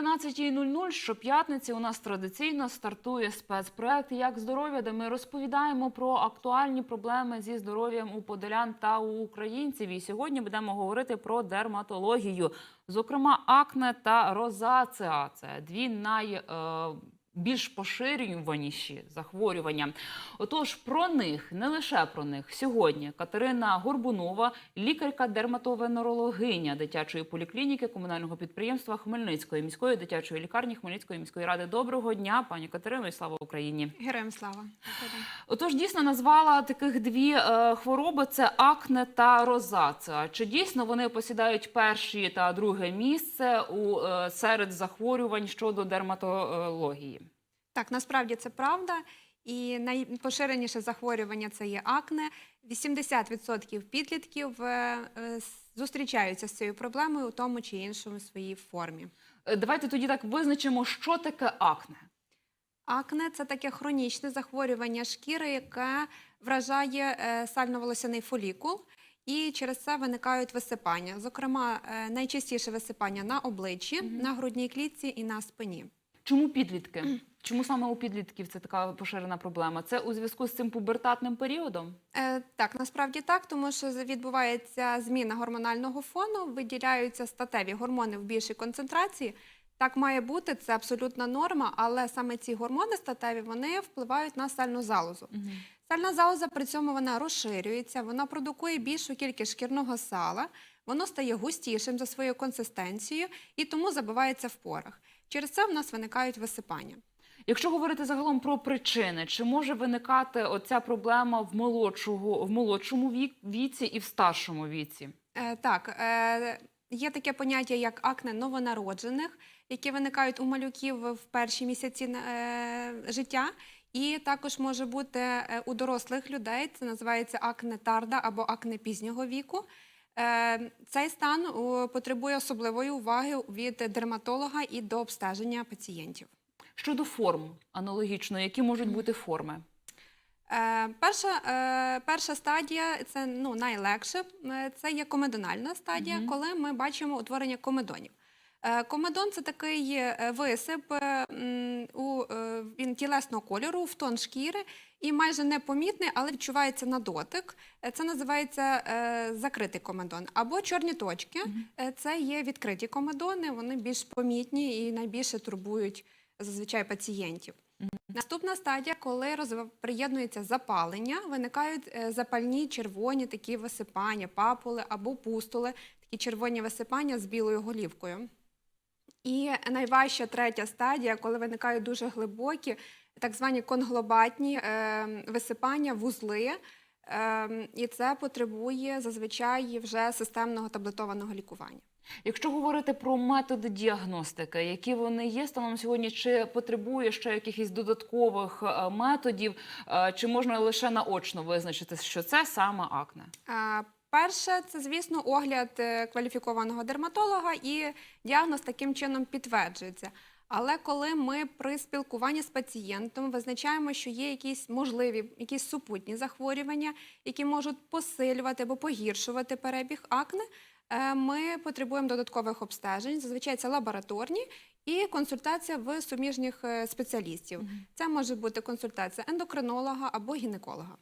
13.00 щоп'ятниці у нас традиційно стартує спецпроект Як здоров'я, де ми розповідаємо про актуальні проблеми зі здоров'ям у подолян та у українців. І сьогодні будемо говорити про дерматологію, зокрема акне та розацеа. Це дві най. Більш поширюваніші захворювання. Отож, про них не лише про них сьогодні Катерина Горбунова, лікарка дерматовенерологиня дитячої поліклініки комунального підприємства Хмельницької міської дитячої лікарні Хмельницької міської ради. Доброго дня, пані Катерино, і слава Україні. Героям слава. Отож, дійсно назвала таких дві е, хвороби: це акне та розацеа. Чи дійсно вони посідають перші та друге місце у е, серед захворювань щодо дерматології? Так, насправді це правда. І найпоширеніше захворювання це є акне. 80% підлітків е, е, зустрічаються з цією проблемою у тому чи іншому своїй формі. Е, Давайте тоді так визначимо, що таке акне. Акне це таке хронічне захворювання шкіри, яке вражає сально-волосяний фолікул, і через це виникають висипання. Зокрема, найчастіше висипання на обличчі, на грудній клітці і на спині. Чому підлітки? Чому саме у підлітків це така поширена проблема? Це у зв'язку з цим пубертатним періодом? Е, так, насправді так, тому що відбувається зміна гормонального фону, виділяються статеві гормони в більшій концентрації. Так має бути, це абсолютна норма, але саме ці гормони статеві вони впливають на сальну залозу. Сальна залоза при цьому вона розширюється, вона продукує більшу кількість шкірного сала, воно стає густішим за своєю консистенцією і тому забивається в порах. Через це в нас виникають висипання. Якщо говорити загалом про причини, чи може виникати оця проблема в молодшого в молодшому вік, віці і в старшому віці? Е, так, е, є таке поняття, як акне новонароджених, які виникають у малюків в перші місяці е, життя. І також може бути е, у дорослих людей, це називається акне тарда або акне пізнього віку. Е, Цей стан потребує особливої уваги від дерматолога і до обстеження пацієнтів. Щодо форм аналогічно, які можуть бути форми? Е, Перша, е, перша стадія це ну, найлегше. е, Це є комедональна стадія, Мгм. коли ми бачимо утворення комедонів. Е, Комедон це такий висип, е, у, е, він тілесного кольору, в тон шкіри і майже непомітний, але відчувається на дотик. Це називається е, закритий комедон. Або чорні точки. Це є відкриті комедони, вони більш помітні і найбільше турбують зазвичай пацієнтів. Наступна стадія, коли приєднується запалення, виникають е, запальні червоні такі висипання, папули або пустули, такі червоні висипання з білою голівкою. І найважча третя стадія, коли виникають дуже глибокі, так звані конглобатні е, висипання, вузли. Е, і це потребує зазвичай вже системного таблетованого лікування. Якщо говорити про методи діагностики, які вони є станом сьогодні, чи потребує ще якихось додаткових е, методів, е, чи можна лише наочно визначити, що це саме акне? Перше, це, звісно, огляд е, кваліфікованого дерматолога, і діагноз таким чином підтверджується. Але коли ми при спілкуванні з пацієнтом визначаємо, що є якісь можливі, якісь супутні захворювання, які можуть посилювати або погіршувати перебіг акне, ми потребуємо додаткових обстежень. Зазвичай це лабораторні і консультація в суміжних е, спеціалістів. Це може бути консультація ендокринолога або гінеколога.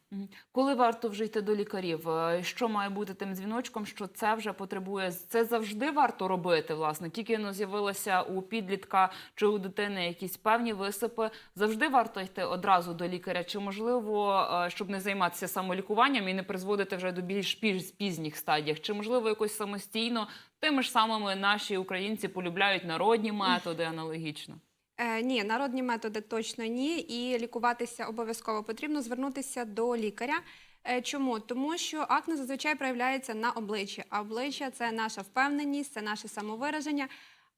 Коли варто вже йти до лікарів? Е, Що має бути тим дзвіночком? Що це вже потребує? Це завжди варто робити. Власне, тільки ну, з'явилося у підлітка чи у дитини якісь певні висипи. Завжди варто йти одразу до лікаря. Чи можливо, е, щоб не займатися самолікуванням і не призводити вже до більш піз- пізніх стадіях? Чи можливо якось самостійно тими ж самими наші українці полюбляють народні методи аналогічно? Е, ні, народні методи точно ні. І лікуватися обов'язково потрібно звернутися до лікаря. Е, Чому? Тому що акне зазвичай проявляється на обличчі. А обличчя це наша впевненість, це наше самовираження.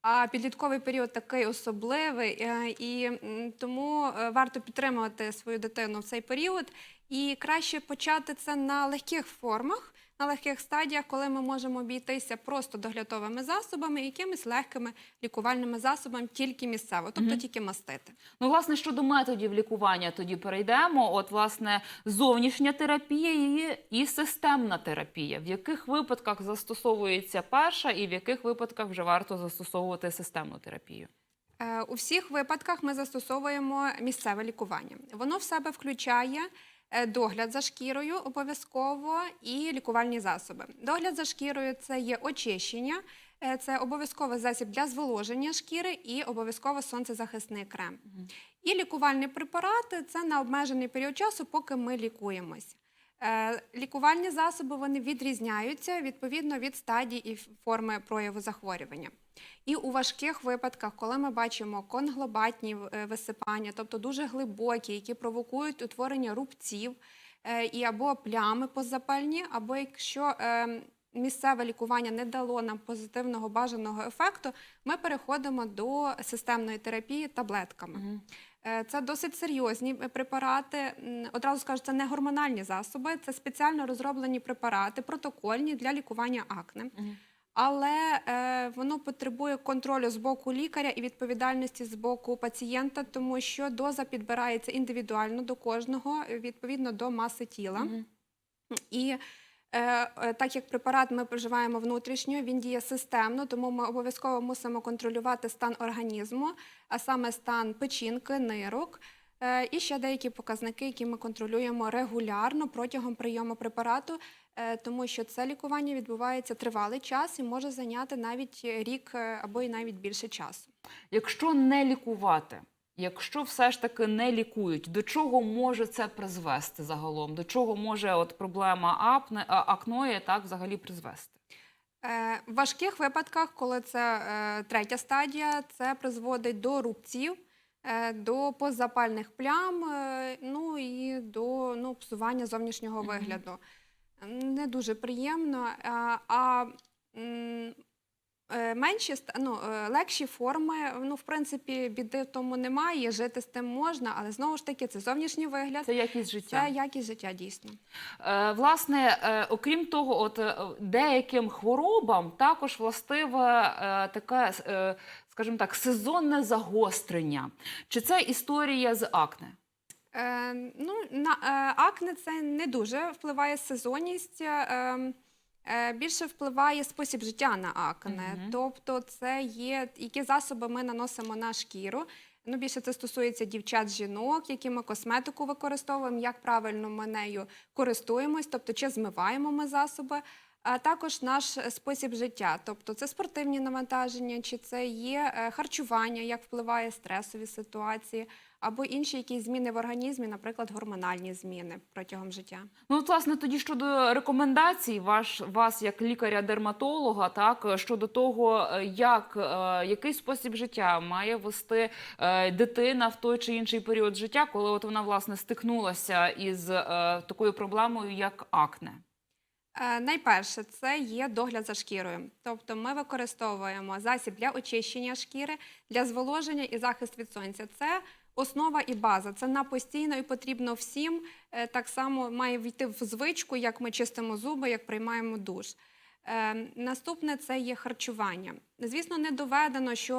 А підлітковий період такий особливий, е, і тому е, варто підтримувати свою дитину в цей період. І краще почати це на легких формах, на легких стадіях, коли ми можемо обійтися просто доглядовими засобами, якимись легкими лікувальними засобами, тільки місцево, тобто Мгм. тільки мастити. Ну, власне, щодо методів лікування, тоді перейдемо. От, власне, зовнішня терапія і, і системна терапія. В яких випадках застосовується перша, і в яких випадках вже варто застосовувати системну терапію? Е, У всіх випадках ми застосовуємо місцеве лікування. Воно в себе включає догляд за шкірою обов'язково і лікувальні засоби. Догляд за шкірою це є очищення, е, це обов'язково засіб для зволоження шкіри і обов'язково сонцезахисний крем. І лікувальні препарати це на обмежений період часу, поки ми лікуємось. Е, Лікувальні засоби вони відрізняються відповідно від стадії і форми прояву захворювання. І у важких випадках, коли ми бачимо конглобатні е, висипання, тобто дуже глибокі, які провокують утворення рубців е, і або плями позапальні, або якщо місцеве лікування не дало нам позитивного бажаного ефекту, ми переходимо до системної терапії таблетками. Е, Це досить серйозні е, препарати. Одразу скажу, це не гормональні засоби, це спеціально розроблені препарати, протокольні для лікування акне. Але е, воно потребує контролю з боку лікаря і відповідальності з боку пацієнта, тому що доза підбирається індивідуально до кожного, е, відповідно до маси тіла. І е, е, так як препарат ми проживаємо внутрішньо, він діє системно, тому ми обов'язково мусимо контролювати стан організму, а саме стан печінки, нирок. е, І ще деякі показники, які ми контролюємо регулярно протягом прийому препарату, е, тому що це лікування відбувається тривалий час і може зайняти навіть рік е, або й навіть більше часу. Якщо не лікувати, якщо все ж таки не лікують, до чого може це призвести загалом? До чого може от проблема апне, акної так взагалі призвести? Е, В важких випадках, коли це е, третя стадія, це призводить до рубців, е, до позапальних плям, е, ну і до ну, псування зовнішнього вигляду. Не дуже приємно. А, менші ну, е, легші форми, ну, в принципі, біди в тому немає, жити з тим можна, але знову ж таки, це зовнішній вигляд, Це якість життя. це якість життя дійсно. Е, Власне, е, окрім того, от е, деяким хворобам також властиве е, таке, е, скажімо так, сезонне загострення. Чи це історія з акне? Е, ну, на е, акне це не дуже впливає сезонність. Е, е, більше впливає спосіб життя на акне. Мгм. Тобто, це є які засоби ми наносимо на шкіру. Ну, більше це стосується дівчат, жінок, які ми косметику використовуємо, як правильно ми нею користуємось, тобто чи змиваємо ми засоби. А також наш спосіб життя, тобто це спортивні навантаження, чи це є е, харчування, як впливає стресові ситуації, або інші якісь зміни в організмі, наприклад, гормональні зміни протягом життя. Ну, от, власне, тоді щодо рекомендацій, ваш вас як лікаря-дерматолога, так е, щодо того, е, як е, який спосіб життя має вести е, дитина в той чи інший період життя, коли от вона власне стикнулася із е, такою проблемою, як акне. Е, Найперше, це є догляд за шкірою. Тобто ми використовуємо засіб для очищення шкіри, для зволоження і захист від сонця. Це основа і база. Це на постійно і потрібно всім. Е, Так само має війти в звичку, як ми чистимо зуби, як приймаємо душ. Е, Наступне це є харчування. Звісно, не доведено, що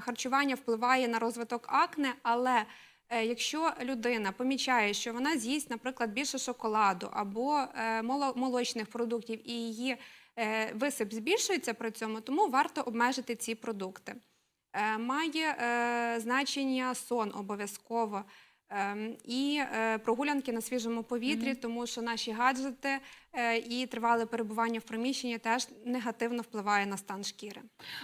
харчування впливає на розвиток акне, але Якщо людина помічає, що вона з'їсть, наприклад, більше шоколаду або е, молочних продуктів, і її е, висип збільшується при цьому, тому варто обмежити ці продукти. Е, Має е, значення сон обов'язково. Ем, І е, прогулянки на свіжому повітрі, тому що наші гаджети е, і тривале перебування в приміщенні теж негативно впливає на стан шкіри.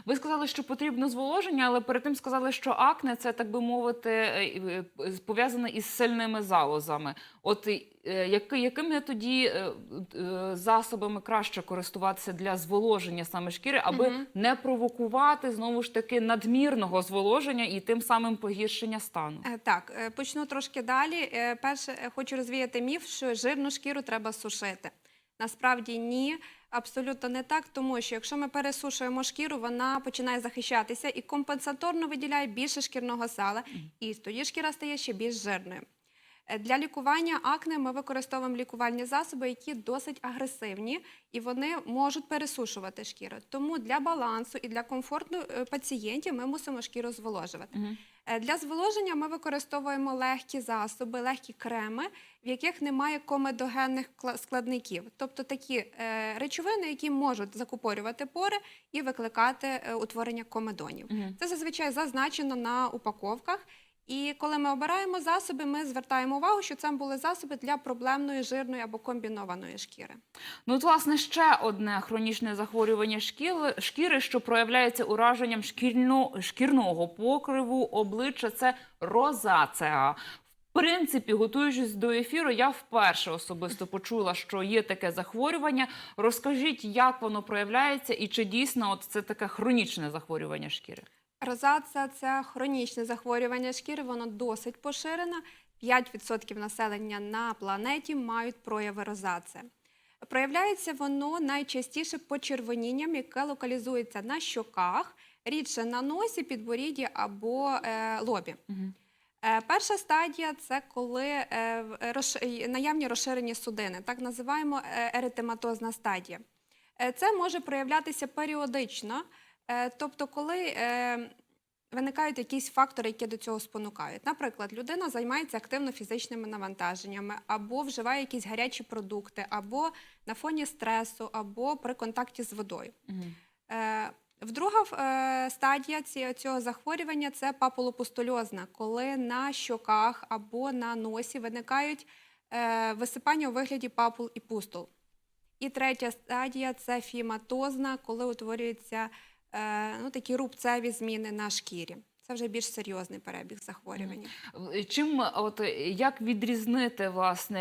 Ви сказали, що потрібно зволоження, але перед тим сказали, що акне це так би мовити е, е, пов'язане із сильними залозами. От е, якими тоді е, е, засобами краще користуватися для зволоження саме шкіри, аби Мгм. не провокувати знову ж таки надмірного зволоження і тим самим погіршення стану? Е, Так, е, почну трошки далі. Е, Перше, е, хочу розвіяти міф, що жирну шкіру треба сушити. Насправді ні, абсолютно не так, тому що якщо ми пересушуємо шкіру, вона починає захищатися і компенсаторно виділяє більше шкірного сала, і тоді шкіра стає ще більш жирною. Е, Для лікування акне ми використовуємо лікувальні засоби, які досить агресивні і вони можуть пересушувати шкіру. Тому для балансу і для комфорту е, пацієнтів ми мусимо шкіру зволожувати. Е, Для зволоження ми використовуємо легкі засоби, легкі креми, в яких немає комедогенних складників, тобто такі речовини, які можуть закупорювати пори і викликати утворення комедонів. Мгм. Це зазвичай зазначено на упаковках. І коли ми обираємо засоби, ми звертаємо увагу, що це були засоби для проблемної жирної або комбінованої шкіри. Ну, от, власне, ще одне хронічне захворювання шкіри, що проявляється ураженням шкірно, шкірного покриву обличчя, це розацеа. В принципі, готуючись до ефіру, я вперше особисто почула, що є таке захворювання. Розкажіть, як воно проявляється і чи дійсно от це таке хронічне захворювання шкіри? Розація – це хронічне захворювання шкіри, воно досить поширене. 5% населення на планеті мають прояви розації. Проявляється воно найчастіше почервонінням, яке локалізується на щоках, рідше на носі, підборідді або е, лобі. Е, Перша стадія це коли е, в- наявні розширені судини, так називаємо е, еретематозна стадія. Е, Це може проявлятися періодично, е, тобто, коли е, виникають якісь фактори, які до цього спонукають. Наприклад, людина займається активно фізичними навантаженнями, або вживає якісь гарячі продукти, або на фоні стресу, або при контакті з водою. Мгм. Е, Вдруга е, стадія цього захворювання це папулопустульозна, коли на щоках або на носі виникають е, висипання у вигляді папул і пустул. І третя стадія це фіматозна, коли утворюються е, ну, такі рубцеві зміни на шкірі. Це вже більш серйозний перебіг захворювання. Е, Чим от е, як відрізнити власне,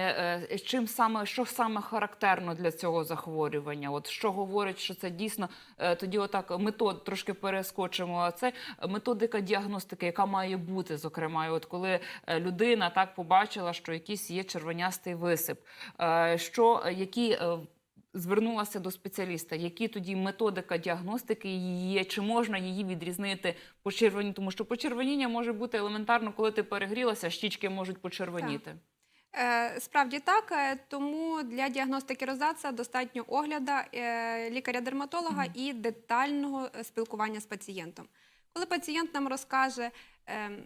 е, чим саме що саме характерно для цього захворювання? От що говорить, що це дійсно е, тоді, отак метод трошки перескочимо. Це методика діагностики, яка має бути, зокрема, от коли е, людина так побачила, що якийсь є червонястий висип, е, що е, які. Звернулася до спеціаліста, які тоді методика діагностики її є, чи можна її відрізнити почервоні, тому що почервоніння може бути елементарно, коли ти перегрілася, щічки можуть почервоніти. Е, Справді так, е, тому для діагностики розація достатньо огляда е, лікаря-дерматолога Мгм. і детального спілкування з пацієнтом. Коли пацієнт нам розкаже, е, ну,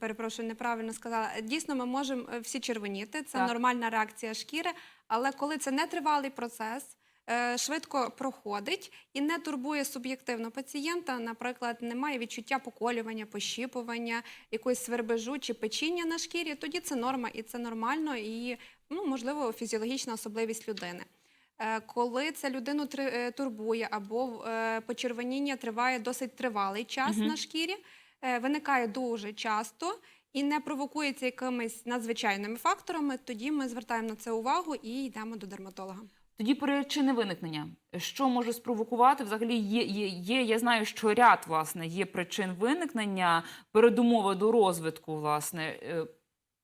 перепрошую, неправильно сказала, е, дійсно ми можемо е, всі червоніти, це Так. нормальна реакція шкіри, але коли це нетривалий процес, е, швидко проходить і не турбує суб'єктивно пацієнта, наприклад, немає відчуття поколювання, пощіпування, якоїсь свербежу чи печіння на шкірі, тоді це норма і це нормально, і ну, можливо фізіологічна особливість людини. Коли це людину турбує або почервоніння триває досить тривалий час Мгм. на шкірі, виникає дуже часто і не провокується якимись надзвичайними факторами, тоді ми звертаємо на це увагу і йдемо до дерматолога. Тоді причини виникнення. Що може спровокувати? Взагалі є, є, є. Я знаю, що ряд власне є причин виникнення, передумови до розвитку. Власне, Е,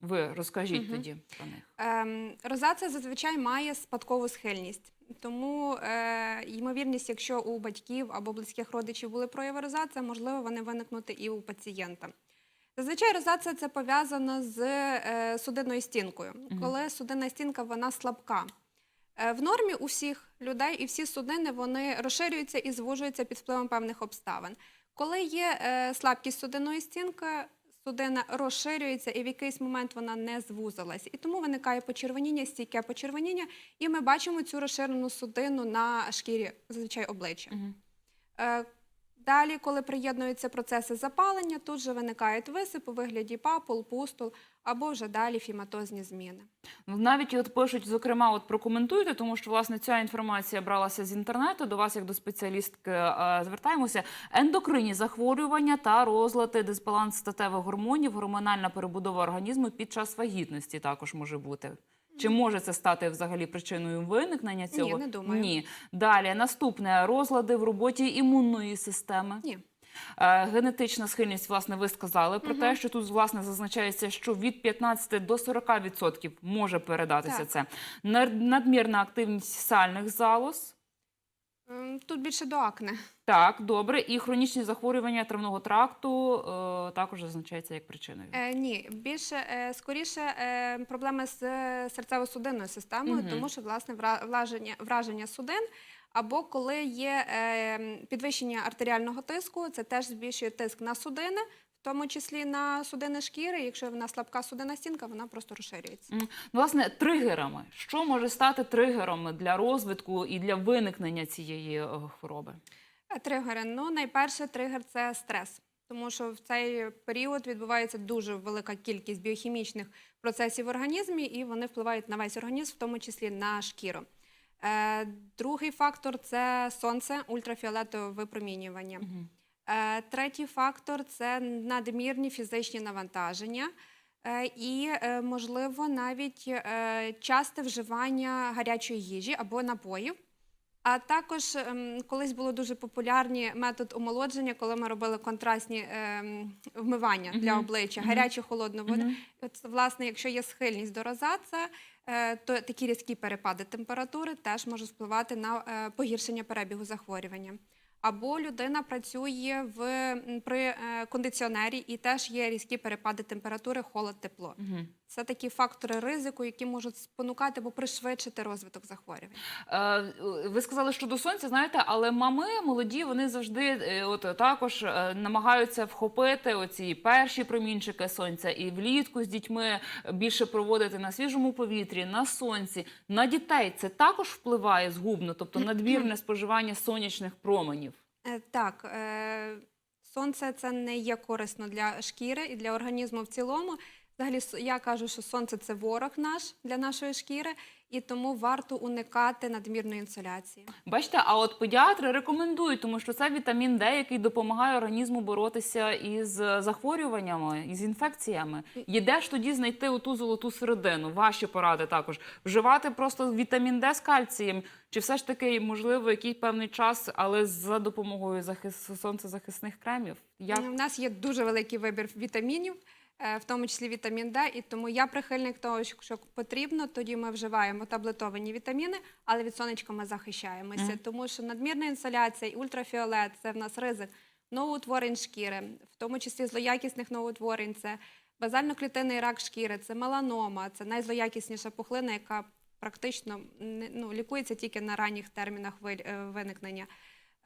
ви розкажіть Мгм. тоді про них. Ем, розація зазвичай має спадкову схильність. Тому е, ймовірність, якщо у батьків або близьких родичів були прояви розації, можливо, вони виникнути і у пацієнта. Зазвичай розація це пов'язано з е, судинною стінкою. Мгм. Коли судинна стінка вона слабка. Е, в нормі у всіх людей і всі судини вони розширюються і звужуються під впливом певних обставин. Коли є е, слабкість судинної стінки, судина розширюється і в якийсь момент вона не звузилась. І тому виникає почервоніння, стійке почервоніння, і ми бачимо цю розширену судину на шкірі зазвичай обличчя. Мгм. Далі, коли приєднуються процеси запалення, тут же виникають висип у вигляді папул, пустул або вже далі фіматозні зміни. Навіть от пишуть, зокрема, от прокоментуйте, тому що власне ця інформація бралася з інтернету. До вас, як до спеціалістки, е, звертаємося. Ендокринні захворювання та розлади, дисбаланс статевих гормонів, гормональна перебудова організму під час вагітності також може бути. Чи може це стати взагалі причиною виникнення цього? не думаю. Ні. Далі наступне розлади в роботі імунної системи. Ні. Е, Генетична схильність, власне, ви сказали про угу. те, що тут власне зазначається, що від 15 до 40% може передатися Так. це. Надмірна активність сальних залоз. М, Тут більше до акне. Так, добре. І хронічні захворювання травного тракту е, також зазначається як причиною. Е, ні, більше е, скоріше е, проблеми з е, серцево-судинною системою, Мгм. тому що власне враження, враження судин. Або коли є е, підвищення артеріального тиску, це теж збільшує тиск на судини, тому числі на судини шкіри. Якщо в нас слабка судинна стінка, вона просто розширюється. М, Власне, тригерами. Що може стати тригером для розвитку і для виникнення цієї е, хвороби? Е, Тригери. Ну, найперше тригер це стрес. Тому що в цей період відбувається дуже велика кількість біохімічних процесів в організмі, і вони впливають на весь організм, в тому числі на шкіру. Е, другий фактор це сонце, ультрафіолетове випромінювання. Мгм. Е, третій фактор це надмірні фізичні навантаження. Е, І, е, можливо, навіть часте вживання гарячої їжі або напоїв. А також ем, колись було дуже популярні метод омолодження, коли ми робили контрастні ем, вмивання для обличчя, гарячу холодну воду. От, власне, якщо є схильність до розаца, то такі різкі перепади температури теж можуть впливати на погіршення перебігу захворювання. Або людина працює в, при е, кондиціонері і теж є різкі перепади температури, холод, тепло. Мгм. Це такі фактори ризику, які можуть спонукати або пришвидшити розвиток захворювань. Е, Ви сказали, що до сонця, знаєте, але мами молоді, вони завжди е, от також е, намагаються вхопити оці перші промінчики сонця і влітку з дітьми більше проводити на свіжому повітрі, на сонці. На дітей це також впливає згубно, тобто надмірне споживання сонячних променів. Е, Так, е, сонце це не є корисно для шкіри і для організму в цілому. Взагалі, я кажу, що сонце це ворог наш для нашої шкіри, і тому варто уникати надмірної інсоляції. Бачите, а от педіатри рекомендують, тому що це вітамін Д, який допомагає організму боротися із захворюваннями, із інфекціями. І де ж тоді знайти оту золоту середину? Ваші поради також вживати просто вітамін Д з кальцієм, чи все ж таки можливо який певний час, але за допомогою захис... сонцезахисних кремів? Як У нас є дуже великий вибір вітамінів, е, в тому числі вітамін Д, і тому я прихильник того, що потрібно, тоді ми вживаємо таблетовані вітаміни, але від сонечка ми захищаємося, Мгм. тому що надмірна інсоляція і ультрафіолет це в нас ризик новоутворень шкіри, в тому числі злоякісних новоутворень, це базально-клітинний рак шкіри, це меланома, це найзлоякісніша пухлина, яка практично ну, лікується тільки на ранніх термінах е, виникнення.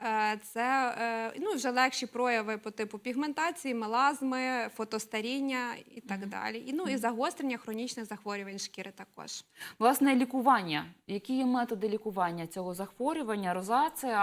Е, Це е, ну, вже легші прояви по типу пігментації, мелазми, фотостаріння і так далі. І, ну, і загострення хронічних захворювань шкіри також. власне лікування? Які є методи лікування цього захворювання, розація?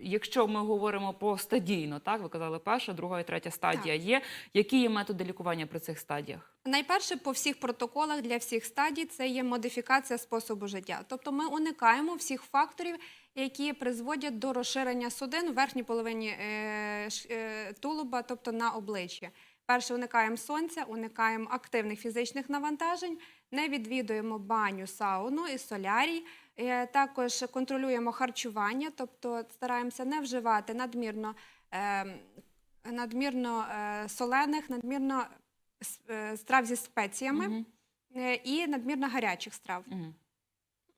Якщо ми говоримо по стадійно, так ви казали, перша, друга і третя стадія є. Які є методи лікування при цих стадіях? Найперше по всіх протоколах для всіх стадій це є модифікація способу життя. Тобто ми уникаємо всіх факторів, які призводять до розширення судин в верхній половині е, е, тулуба, тобто на обличчі. Перше, уникаємо сонця, уникаємо активних фізичних навантажень, не відвідуємо баню, сауну і солярій. Е, Також контролюємо харчування, тобто стараємося не вживати надмірно, надмірно солених, надмірно страв зі спеціями е, і надмірно гарячих страв. Мгм.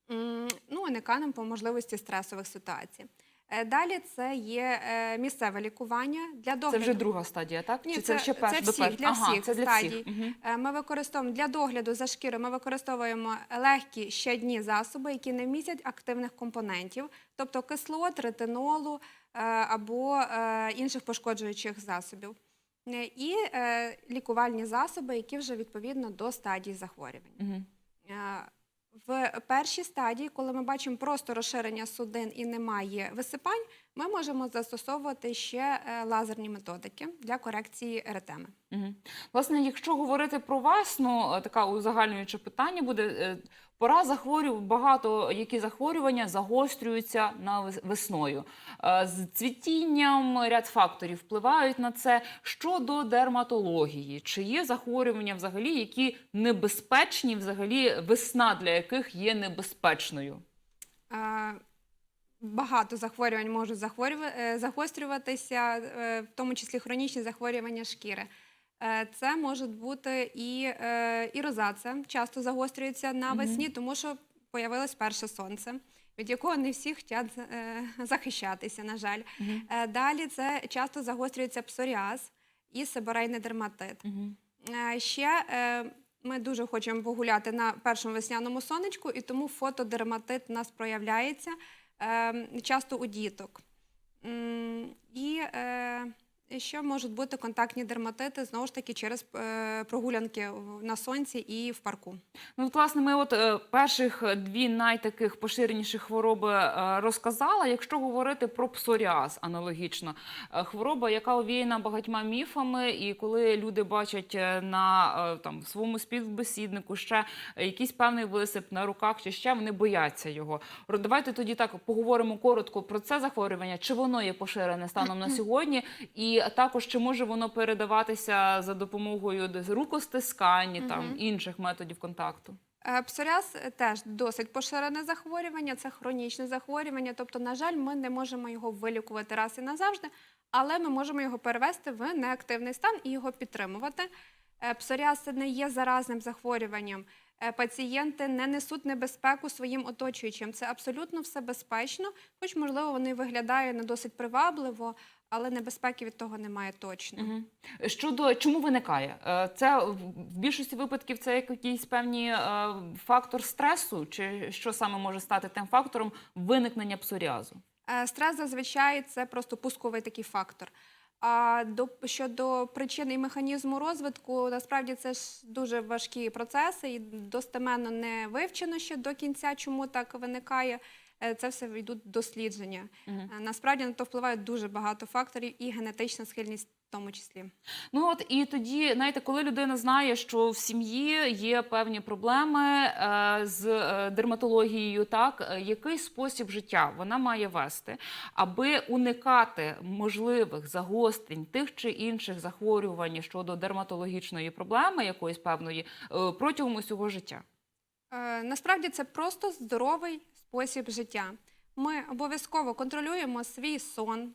Ну, уникаємо по можливості стресових ситуацій. Е, Далі це є е, місцеве лікування для Це догляду. вже друга стадія, так? Ні, Чи це- це, ще перша? до всіх, для ага, всіх це для стадій. всіх. Е, Ми використовуємо для догляду за шкірою. Ми використовуємо легкі щодні засоби, які не містять активних компонентів, тобто кислот, ретинолу або інших пошкоджуючих засобів. І лікувальні засоби, які вже відповідно до стадії захворювання. Мгм. Е, В першій стадії, коли ми бачимо просто розширення судин і немає висипань, ми можемо застосовувати ще е, лазерні методики для корекції еретеми. Угу. Власне, якщо говорити про вас, ну е, така узагальнююче питання буде. Пора захворювань, багато які захворювання загострюються на вес- весною. Е, З цвітінням ряд факторів впливають на це. Щодо дерматології, чи є захворювання взагалі, які небезпечні, взагалі весна для яких є небезпечною? Е, Багато захворювань можуть захворюва- е, загострюватися, в тому числі хронічні захворювання шкіри. Е, Це може бути і, е, і розація, часто загострюється навесні, тому що появилось перше сонце. від якого не всі хочуть е, захищатися, на жаль. Далі це часто загострюється псоріаз і сибирейний дерматит. Ще ми дуже хочемо погуляти на першому весняному сонечку, і тому фотодерматит у нас проявляється е, часто у діток. М, І ще можуть бути контактні дерматити знову ж таки через е, прогулянки на сонці і в парку. Ну, от, власне, ми от е, перших дві найтаких поширеніші хвороби е, розказала. Якщо говорити про псоріаз аналогічно, е, хвороба, яка овіяна багатьма міфами, і коли люди бачать е, на е, там своєму співбесіднику ще якийсь певний висип на руках, чи ще вони бояться його. Давайте тоді так поговоримо коротко про це захворювання, чи воно є поширене станом на сьогодні, і також чи може воно передаватися за допомогою там Мгм. інших методів контакту. Е, Псоріаз е, теж досить поширене захворювання, це хронічне захворювання. Тобто, на жаль, ми не можемо його вилікувати раз і назавжди, але ми можемо його перевести в неактивний стан і його підтримувати. Е, Псоріаз не є заразним захворюванням. Пацієнти не несуть небезпеку своїм оточуючим. Це абсолютно все безпечно, хоч, можливо, вони виглядають не досить привабливо, але небезпеки від того немає точно. Мгм. Щодо чому виникає? Е, Це в більшості випадків це як якийсь певний е, фактор стресу, чи що саме може стати тим фактором виникнення псоріазу? Е, Стрес зазвичай це просто пусковий такий фактор. А до щодо причин і механізму розвитку, насправді це ж дуже важкі процеси, і достеменно не вивчено ще до кінця, чому так виникає. Е, Це все йдуть дослідження. Е, Насправді на то впливають дуже багато факторів, і генетична схильність в тому числі. Ну от і тоді, знаєте, коли людина знає, що в сім'ї є певні проблеми е, з е, дерматологією, так який спосіб життя вона має вести, аби уникати можливих загострень тих чи інших захворювань щодо дерматологічної проблеми, якоїсь певної е, протягом усього життя. Е, Насправді це просто здоровий спосіб життя. Ми обов'язково контролюємо свій сон,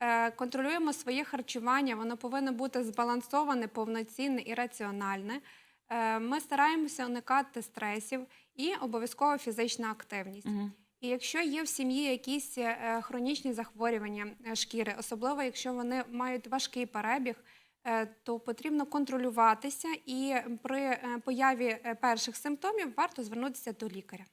е, контролюємо своє харчування, воно повинно бути збалансоване, повноцінне і раціональне. Е, Ми стараємося уникати стресів і обов'язково фізична активність. Мгм. І якщо є в сім'ї якісь е, хронічні захворювання шкіри, особливо якщо вони мають важкий перебіг, то потрібно контролюватися, і при появі перших симптомів варто звернутися до лікаря.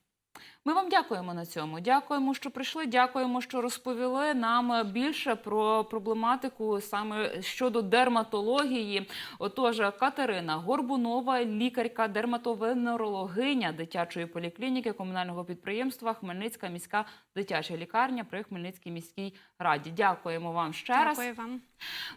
Ми вам дякуємо на цьому. Дякуємо, що прийшли. Дякуємо, що розповіли нам більше про проблематику саме щодо дерматології. Отож, Катерина Горбунова, лікарка, дерматовенерологиня дитячої поліклініки комунального підприємства Хмельницька міська дитяча лікарня при Хмельницькій міській раді. Дякуємо вам ще раз. Дякую вам.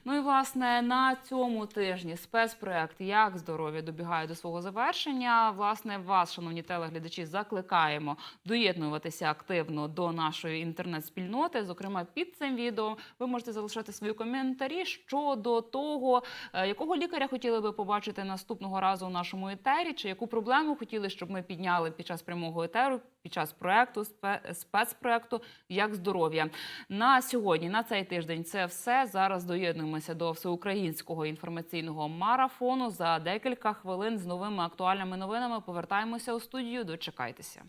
Ну і власне на цьому тижні спецпроект Як здоров'я добігає до свого завершення. Власне, вас, шановні телеглядачі, закликаємо доєднуватися активно до нашої інтернет-спільноти. Зокрема, під цим відео ви можете залишати свої коментарі щодо того, е, якого лікаря хотіли би побачити наступного разу у нашому етері, чи яку проблему хотіли, щоб ми підняли під час прямого етеру, під час проекту спецпроекту Як здоров'я. На сьогодні, на цей тиждень, це все. Зараз доєднуємося до всеукраїнського інформаційного марафону. За декілька хвилин з новими актуальними новинами повертаємося у студію. Дочекайтеся.